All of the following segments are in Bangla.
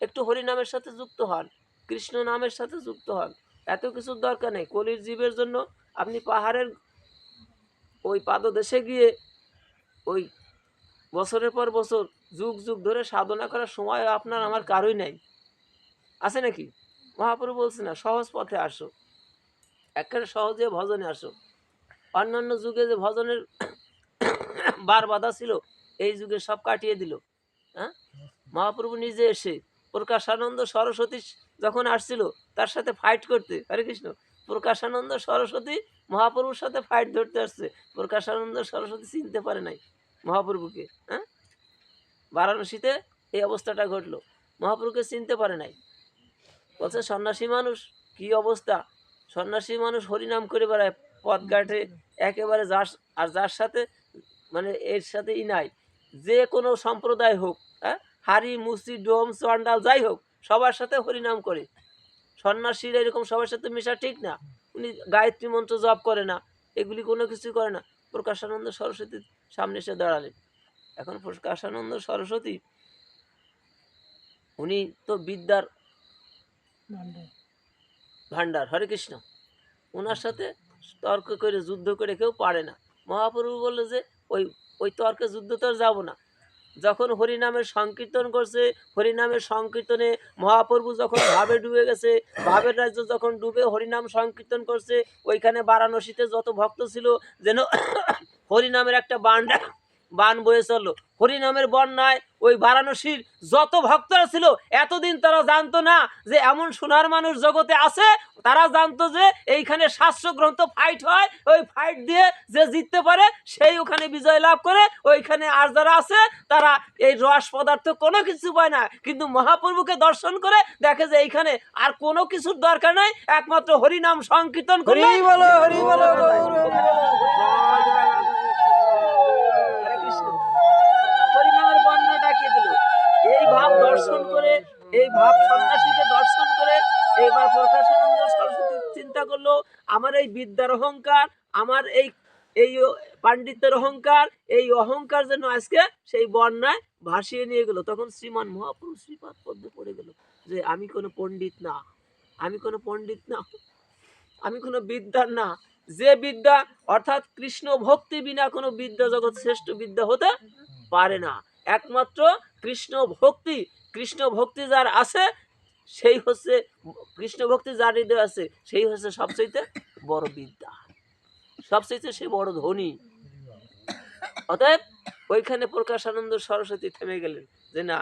একটু হরিনামের সাথে যুক্ত হন, কৃষ্ণ নামের সাথে যুক্ত হন। এত কিছুর দরকার নেই। কলির জীবের জন্য আপনি পাহাড়ের ওই পাদদেশে গিয়ে ওই বছরের পর বছর যুগ যুগ ধরে সাধনা করার সময় আপনার আমার কারোই নাই। আছে নাকি? মহাপ্রভু বলছে না, সহজ পথে আসো। একেবারে সহজে ভজনে আসো। অন্যান্য যুগে যে ভজনের বার বাধা ছিল, এই যুগে সব কাটিয়ে দিল। হ্যাঁ? মহাপ্রভু নিজে এসে প্রকাশানন্দ সরস্বতী যখন আসছিল, তার সাথে ফাইট করতে। হরে কৃষ্ণ। প্রকাশানন্দ সরস্বতী মহাপ্রভুর সাথে ফাইট ধরতে আসছে। প্রকাশানন্দ সরস্বতী চিনতে পারে নাই মহাপ্রভুকে হ্যাঁ? বারাণসীতে এই অবস্থাটা ঘটলো। মহাপ্রভুকে চিনতে পারে নাই। বলছে, সন্ন্যাসী মানুষ, কি অবস্থা? সন্ন্যাসী মানুষ হরিনাম করে বেড়ায়, পথঘাটে একেবারে যার, আর যার সাথে মানে এর সাথে ই নাই। যে কোনো সম্প্রদায় হোক হ্যাঁ? হারি মুসি ডোম চন্ডাল যাই হোক সবার সাথে হরিনাম করে। সন্ন্যাসীর এরকম সবার সাথে মেশা ঠিক না। উনি গায়ত্রী মন্ত্র জপ করে না এগুলি কোনো কিছু করে না। প্রকাশানন্দ সরস্বতীর সামনে এসে দাঁড়ালেন। এখন প্রকাশানন্দ সরস্বতী উনি তো বিদ্যার ভান্ডার হরে কৃষ্ণ। ওনার সাথে তর্ক করে যুদ্ধ করে কেউ পারে না। মহাপ্রভু বলল যে ওই ওই তর্কে যুদ্ধ তো আর যাব না। যখন হরিনামের সংকীর্তন করছে, হরিনামের সংকীর্তনে মহাপ্রভু যখন ভাবে ডুবে গেছে, ভাবের রাজ্য যখন ডুবে হরিনাম সংকীর্তন করছে, ওইখানে বারাণসীতে যত ভক্ত ছিল যেন হরিনামের একটা বান্ডা বান বয়ে চলল। হরিনামের বন্যায় ওই বারাণসীর যত ভক্তরা ছিল এতদিন তারা জানতো না যে এমন সোনার মানুষ জগতে আছে। তারা জানতো যে এইখানে শাস্ত্র গ্রন্থ ফাইট হয়। ওই ফাইট দিয়ে যে জিততে পারে সেই ওখানে বিজয় লাভ করে ওইখানে আর যারা আছে তারা এই রস পদার্থ কোনো কিছু পায় না। কিন্তু মহাপ্রভুকে দর্শন করে দেখে যে এইখানে আর কোনো কিছুর দরকার নাই। একমাত্র হরিনাম সংকীর্তন করে হরি বলো হরি বলো এই ভাব দর্শন করে, এই ভাব সন্ন্যাসীকে দর্শন করে এইবার প্রকাশানন্দ সরস্বতী চিন্তা করল, আমার এই বিদ্যার অহংকার, আমার এই এই পাণ্ডিত্যের অহংকার, এই অহংকার যেন আজকে সেই বন্যায় ভাসিয়ে নিয়ে গেল। তখন শ্রীমান মহাপুরুষ শ্রীপাদ পদ্মে পড়ে গেল যে, আমি কোনো পণ্ডিত না, আমি কোনো পণ্ডিত না, আমি কোনো বিদ্যার না। যে বিদ্যা, অর্থাৎ কৃষ্ণ ভক্তি বিনা কোনো বিদ্যা জগৎ শ্রেষ্ঠ বিদ্যা হতে পারে না। একমাত্র কৃষ্ণ ভক্তি কৃষ্ণ ভক্তি যার আছে, সেই হচ্ছে, কৃষ্ণ ভক্তি যার হৃদয় আছে, সেই হচ্ছে সবচেয়ে বড় বিদ্যা। সবচেয়ে সে বড় ধনী। অতএব ওইখানে প্রকাশানন্দ সরস্বতী থেমে গেলেন যে না,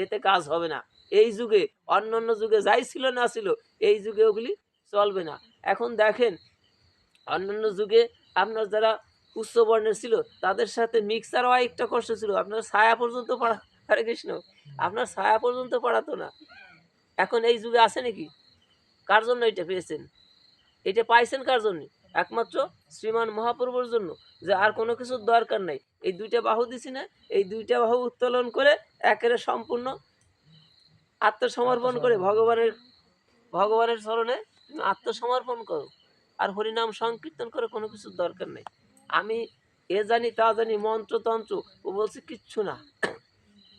এতে কাজ হবে না। এই যুগে, অন্য অন্য যুগে যাই ছিল না ছিল, এই যুগে ওগুলি চলবে না। এখন দেখেন অন্যান্য যুগে আপনার যারা উচ্চ বর্ণের ছিল, তাদের সাথে মিক্সার হওয়া একটা কষ্ট ছিল। আপনার ছায়া পর্যন্ত পড়া, হরে কৃষ্ণ, আপনার ছায়া পর্যন্ত পড়াতো না। এখন এই যুগে আছে নাকি? কার জন্য এটা পেয়েছেন? এটা পাইছেন কার জন্য? একমাত্র শ্রীমান মহাপ্রভুর জন্য, যে আর কোনো কিছুর দরকার নাই। এই দুইটা বাহু দিছি না, এই দুইটা বাহু উত্তোলন করে একেবারে সম্পূর্ণ আত্মসমর্পণ করে ভগবানের ভগবানের চরণে আত্মসমর্পণ করো। আর হরিনাম সংকীর্তন করে কোনো কিছুর দরকার নেই। আমি এ জানি, তা জানি, মন্ত্রতন্ত্র, ও বলছে কিচ্ছু না।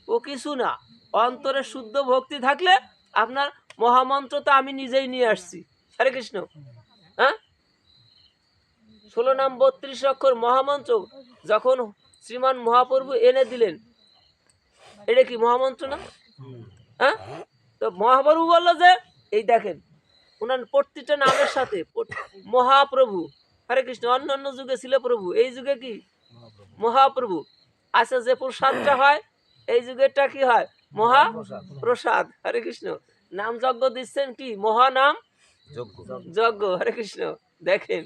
ও কিছু না। অন্তরে শুদ্ধ ভক্তি থাকলে আপনার মহামন্ত্র তো আমি নিজেই নিয়ে আসছি। হরে কৃষ্ণ। হ্যাঁ? ষোলো নাম বত্রিশ অক্ষর মহামন্ত্র, যখন শ্রীমান মহাপ্রভু এনে দিলেন। এটা কি মহামন্ত্র না? হ্যাঁ? তো মহাপ্রভু বলল যে, এই দেখেন ওনার প্রতিটা নামের সাথে মহাপ্রভু হরে কৃষ্ণ অন্য অন্য যুগে ছিল প্রভু এই যুগে কি? মহাপ্রভু। আচ্ছা যে প্রসাদটা হয় এই যুগেরটা কি হয়? মহা প্রসাদ হরে কৃষ্ণ। নাম যজ্ঞ দিচ্ছেন কি? মহানাম যজ্ঞ। হরে কৃষ্ণ। দেখেন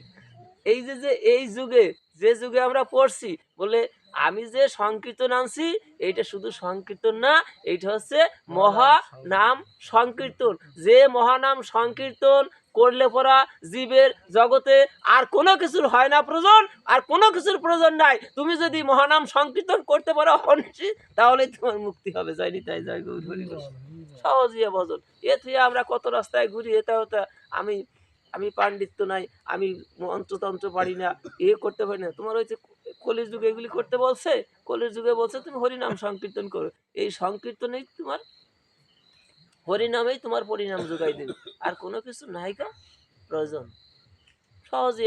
এই যে যে এই যুগে যে যুগে আমরা পড়ছি বলে আমি যে সংকীর্তন আনছি এইটা শুধু সংকীর্তন না এইটা হচ্ছে মহা নাম সংকীর্তন। যে মহানাম সংকীর্তন করলে পরা জীবের জগতে আর কোনো কিছুর হয় না প্রয়োজন, আর কোনো কিছুর প্রয়োজন নাই। তুমি যদি মহানাম সংকীর্তন করতে পারো অনিশি তাহলে তোমার মুক্তি হবে। যায়নি তাই জয় গৌর। ইয়ে ভজন। এ থেকে আমরা কত রাস্তায় ঘুরি এটা ওটা আমি আমি পাণ্ডিত্য নাই, আমি মন্ত্রতন্ত্র পারি না, এ করতে পারি না। তোমার হচ্ছে কলির যুগে এগুলি করতে বলছে? কলির যুগে বলছে, তুমি হরিনাম সংকীর্তন করো। এই সংকীর্তনেই তোমার হরিনামেই তোমার পরিণাম যোগাই দেবে। আর কোনো কিছু নাইকা প্রয়োজন। সহজে